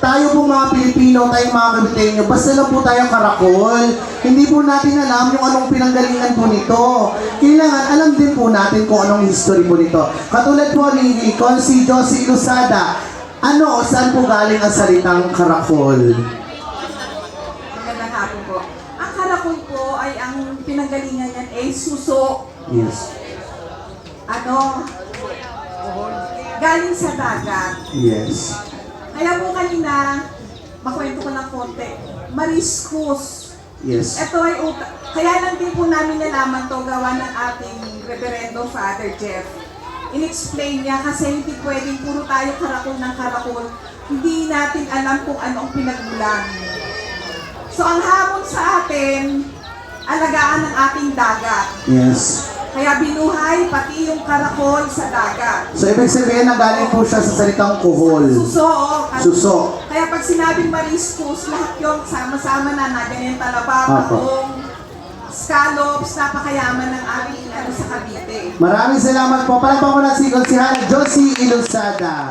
tayo po mga Pilipino, tayong mga Kabiteño, basta lang po tayong karakol. Hindi po natin alam yung anong pinanggalingan po nito. Kailangan alam din po natin kung anong history po nito. Katulad po ni Con si Josie Ilusada, ano o saan po galing ang salitang karakol? Magandang hapon po. Ang karakol po ay ang pinanggalingan niyan ay suso. Yes. Ano? Galing sa dagat. Yes. Kaya po kanina, makwento ko ng konti. Mariscus. Yes. Ito ay uta- Kaya lang din po namin nalaman to gawa ng ating Reverendo Father Jeff. In-explain niya kasi hindi pwedeng puro tayo karakol ng karakol. Hindi natin alam kung ano ang pinagmulan. So ang hamon sa atin, alagaan ng ating dagat. Yes. Kaya binuhay pati yung karakol sa dagat. So, ibig sabihin na galing po siya sa salitang kuhol. Suso, oh, at- Suso. Kaya pag sinabing mariscus, lahat yung sama-sama na na ganyan talaba, Apo. patong, scallops, napakayaman ng ating ano sa Cavite. Maraming salamat po. Na si Konsihara Josie Ilusada.